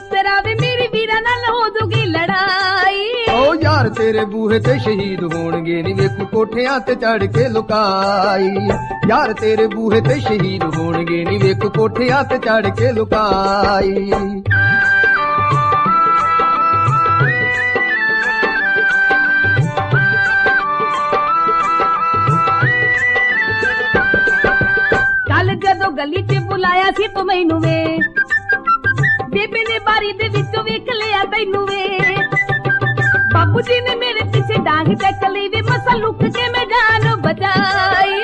ਮਾਰ ਮਿੱਤਰਾ ਵੇ ਮੇਰੀ ਵੀਰਾਂ ਨਾਲ ਹੋ ਜੂਗੀ ਲੜਾਈ। ਓ ਯਾਰ ਤੇਰੇ ਬੂਹੇ ਤੇ ਸ਼ਹੀਦ ਹੋਣਗੇ ਨੀ ਵੇਖੂ ਕੋਠਿਆਂ ਤੇ ਚੜ ਕੇ ਲੁਕਾਈ। ਯਾਰ ਤੇਰੇ ਬੂਹੇ ਤੇ ਸ਼ਹੀਦ ਹੋਣਗੇ ਨੀ ਵੇਖੂ ਕੋਠਿਆਂ ਤੇ ਚੜ ਕੇ ਲੁਕਾਈ। ਕੱਲ ਜਦੋਂ ਗਲੀ 'ਚ ਬੁਲਾਇਆ ਸੀ ਤੂੰ ਮੈਨੂੰ ਵੇ ਬੇਬੇ ਨੇ ਬਾਰੀ ਦੇ ਵਿੱਚੋਂ ਵੇਖ ਲਿਆ ਤੈਨੂੰ ਵੇ। ਬਾਪੂ ਜੀ ਨੇ ਮੇਰੇ ਪਿੱਛੇ ਡਾਂਗ ਚੱਕ ਲਈ ਵੇ, ਮਸਾ ਲੁੱਕ ਕੇ ਮੈਂ ਜਾਨ ਬਚਾਈ।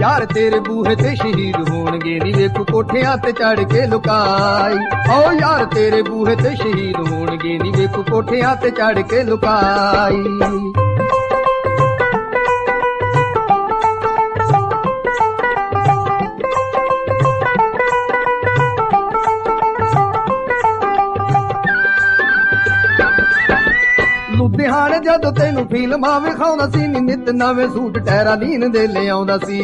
ਯਾਰ ਤੇਰੇ ਬੂਹੇ ਤੇ ਸ਼ਹੀਦ ਹੋਣਗੇ ਨੀ ਵੇਖੂ ਕੋਠਿਆਂ ਤੇ ਚੜ ਕੇ ਲੁਕਾਈ। ਓ ਯਾਰ ਤੇਰੇ ਬੂਹੇ ਤੇ ਸ਼ਹੀਦ ਹੋਣਗੇ ਨੀ ਵੇਖੂ ਕੋਠਿਆਂ ਤੇ ਚੜ ਕੇ ਲੁਕਾਈ। ਲੁਧਿਆਣੇ ਜਦ ਤੈਨੂੰ ਫਿਲਮਾਂ ਵਿਖਾਉਂਦਾ ਸੀ, ਨੀ ਨਿਤ ਨਵੇਂ ਸੂਟ ਟੈਰਾਲੀਨ ਦੇ ਲਿਆਉਂਦਾ ਸੀ।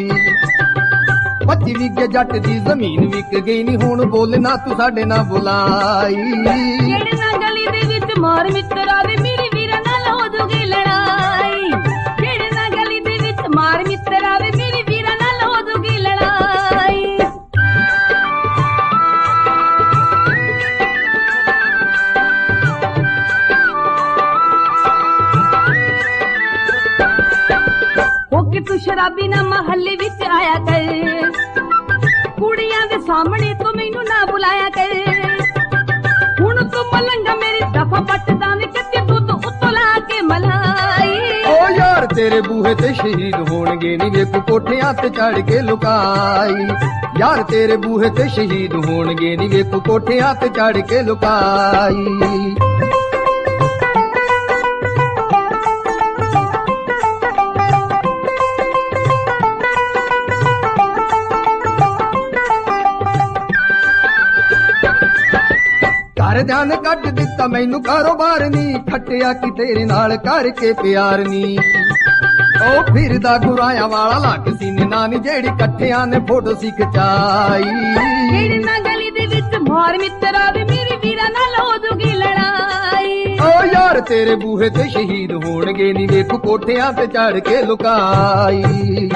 ਪੱਚੀ ਵਿਗੇ ਜੱਟ ਦੀ ਜ਼ਮੀਨ ਵਿਕ ਗਈ ਨੀ, ਹੁਣ ਬੋਲ ਨਾ ਤੂੰ ਸਾਡੇ ਨਾਲ ਬੁਲਾਈ। ਗੇੜ ਨਾ ਗਲੀ ਦੇ ਵਿੱਚ ਮਾਰ ਮਿੱਤਰਾ ਵੇ ਮੇਰੀ ਸ਼ਰਾਬੀ ਨਾ ਮਹੱਲੇ ਵਿੱਚ ਆਇਆ ਕਰ। ਕੁੜੀਆਂ ਦੇ ਸਾਹਮਣੇ ਤੂੰ ਮੈਨੂੰ ਨਾ ਬੁਲਾਇਆ ਕਰ। ਹੁਣ ਤੂੰ ਮਲੰਗਾ ਮੇਰੀ ਦਫਾ ਪੱਟਦਾ ਨੇ ਕੱਚੇ ਦੁੱਧ ਉੱਤੋਂ ਲਾ ਕੇ ਮਲਾਈ। ਓ ਯਾਰ ਤੇਰੇ ਬੂਹੇ ਤੇ ਸ਼ਹੀਦ ਹੋਣਗੇ ਨੀ ਵੇਖੂ ਕੋਠਿਆਂ ਤੇ ਚੜ ਕੇ ਲੁਕਾਈ। ਯਾਰ ਤੇਰੇ ਬੂਹੇ ਤੇ ਸ਼ਹੀਦ ਹੋਣਗੇ ਨੀ ਵੇਖ ਕੋਠਿਆਂ ਤੇ ਚੜ ਕੇ ਲੁਕਾਈ। ਜਾਨ ਕੱਢ ਦਿੱਤਾ ਮੈਨੂੰ ਕਾਰੋਬਾਰ ਨਹੀਂ ਖੱਟਿਆ ਕੀ ਤੇਰੇ ਨਾਲ ਕਰਕੇ ਪਿਆਰ ਨਹੀਂ ਉਹ ਫਿਰਦਾ ਗੁਰਾਇਆ ਵਾਲਾ ਲੱਗ ਸੀ ਨਾਨੀ ਜਿਹੜੀ ਇਕੱਠਿਆਂ ਨੇ ਫੋਟੋ ਸੀ ਖਚਾਈ ਗੇੜ ਨਾ ਗਲੀ ਦੇ ਵਿੱਚ ਮਾਰ ਮਿੱਤਰਾ ਵੇ ਮੇਰੀ ਵੀਰਾਂ ਨਾਲ ਹੋ ਜੂਗੀ ਲੜਾਈ। ਓ ਯਾਰ ਤੇਰੇ ਬੂਹੇ ਤੇ ਸ਼ਹੀਦ ਹੋਣਗੇ ਨੀ ਵੇਖੂ ਕੋਠਿਆਂ ਤੇ ਚੜ ਕੇ ਲੁਕਾਈ।